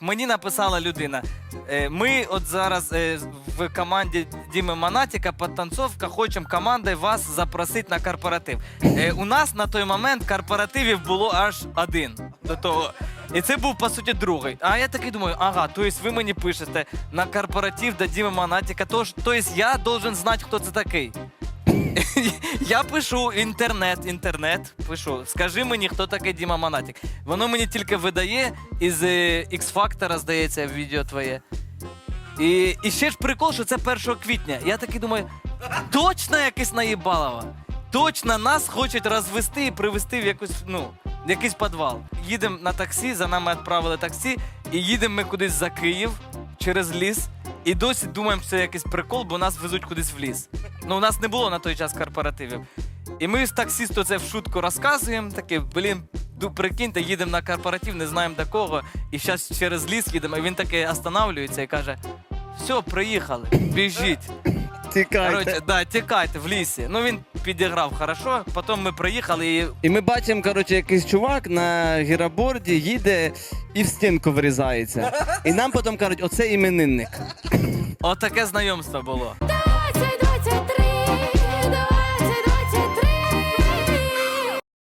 Мені написала людина. е, Ми от зараз е, в команді Діми Монатіка підтанцовка хочемо командою вас запросити на корпоратив. Е, У нас на той момент корпоративів було аж один до того. І це був по суті другий. А я такий думаю, ага, то есть ви мені пишете на корпоратив до Діми Монатіка, то, ж- то есть я должен знати, хто це такий. Я пишу інтернет, інтернет, пишу. Скажи мені, хто такий Діма Монатік. Воно мені тільки видає із е, X-Factor, здається, відео твоє. І, і ще ж прикол, що це 1 квітня. Я такий думаю, точно якесь наїбалово. Точно нас хочуть розвести і привезти в якусь, ну, якийсь підвал. Їдемо на таксі, за нами відправили таксі, і їдемо ми кудись за Київ через ліс. І досі думаємо, що це якийсь прикол, бо нас везуть кудись в ліс. Ну, у нас не було на той час корпоративів. І ми з таксісту це в шутку розказуємо, таке, блін, прикиньте, їдемо на корпоратив, не знаємо до кого. І зараз через ліс їдемо, і він таки останавлюється і каже: все, приїхали, біжіть. Тікайте. Коротше, да, тікайте в лісі. Ну він підіграв хорошо, потім ми приїхали і І ми бачимо, коротше, якийсь чувак на гіраборді їде і в стінку врізається. І нам потім кажуть, оце іменинник. отаке знайомство було.